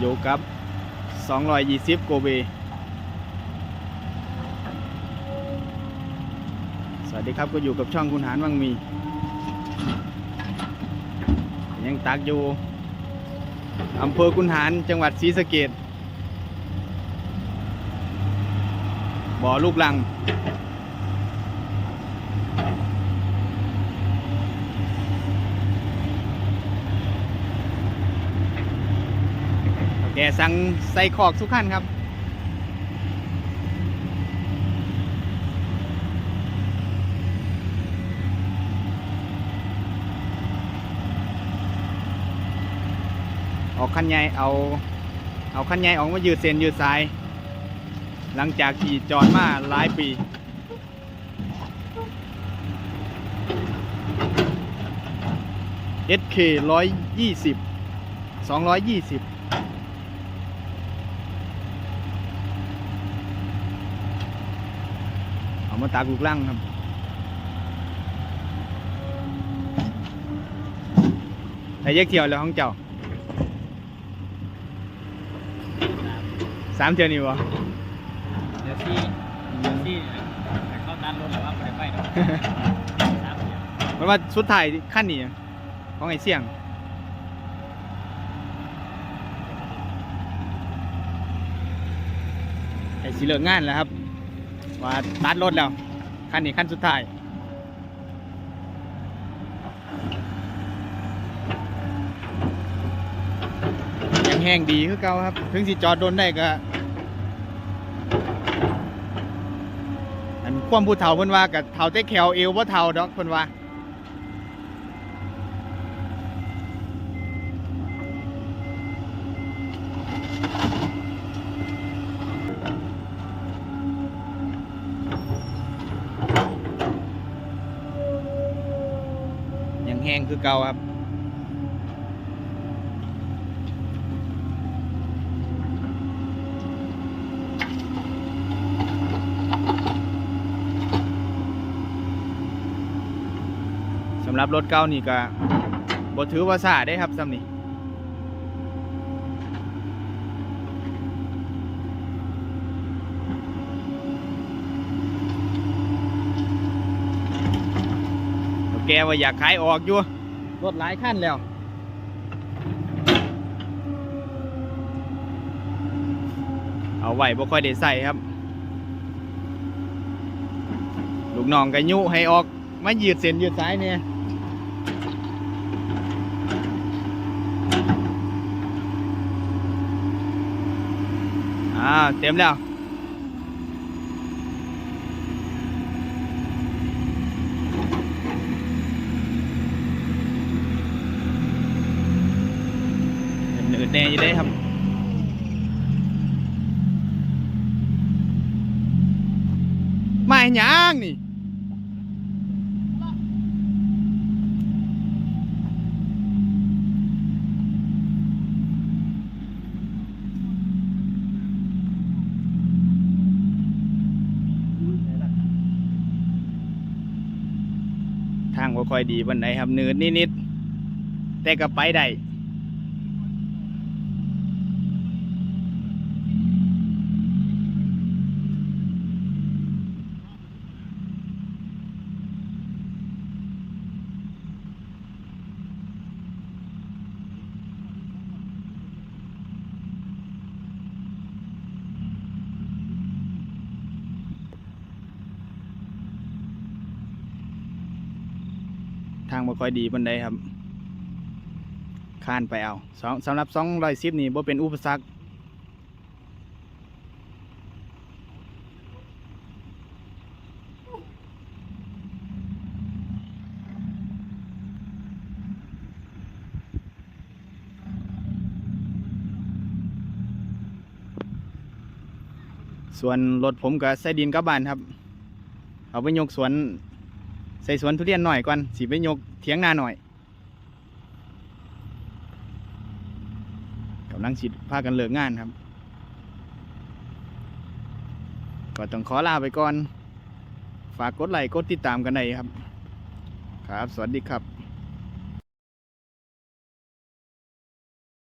อยู่กับ 220 โกเบ สวัสดีครับก็อยู่กับช่องคุณหารวังมี ยังตักอยู่อำเภอคุณหารจังหวัดศรีสะเกดบ่อลูกลัง แกสั่งใส่ขอกทุกขั้นครับ ออกขั้นใหญ่เอา เอาขั้นใหญ่ออกมายืดเส้นยืดสาย หลังจากที่จอดมาหลายปี SK ร้อยยี่สิบสองร้อยยี่สิบ เอามาตากลูกลังครับแต่ยกเที่ยวแล้วของเจ้าสามเที่ยวนี่วะเดี๋ยวซี่เดี๋ยวซี่แต่เขาตัดรถแล้วว่าไปไปเนาะสามเดียวมันว่าสุดท้ายขั้นนี้ของไอ้เสี่ยงไอ้สิเหลิกงานแล้วครับ ว่าตัดรถแล้วขั้นนี้ขั้นสุดท้ายยังแห้งดีคือเก่าครับ ถึงสิจอดโดนได้ก็อันความผู้เฒ่าเพิ่นว่ากับเฒ่าแต่แขวเอวบ่เฒ่าดอกเพิ่นว่า งคือเก่าครับสำหรับรถเก่านี่ก็บ่ถือว่าซาได้ครับซ้ำนี่ แกว่าอยากขายออกอยู่ รถหลายคันแล้ว เอาไว้บ่ค่อยได้ใส่ครับ ลูกน้องก็ยุให้ออกมายืดเส้นยืดสายเนี่ยอ่าเต็มแล้ว เหนืดแน่อยังได้ครับมาหยังนี่ทางบ่ค่อยดีบันไดครับเนืดนิดๆแต่ก็ไปได้ ทางบ่ค่อยดีบันไดครับข้านไปเอาสองสำหรับสองร้อยสิบนี่บ่เป็นอุปสรรคส่วนรถผมก็ใส่ดินกับบ้านครับ เอาไปยกสวน ใส่สวนทุเรียนหน่อยก่อนสีไปยกเถียงนาหน่อยกำลังสิพากันเลิกงานครับ ก็ต้องขอลาไปก่อน ฝากกดไลค์กดติดตามกันหน่อยครับ ครับ สวัสดีครับ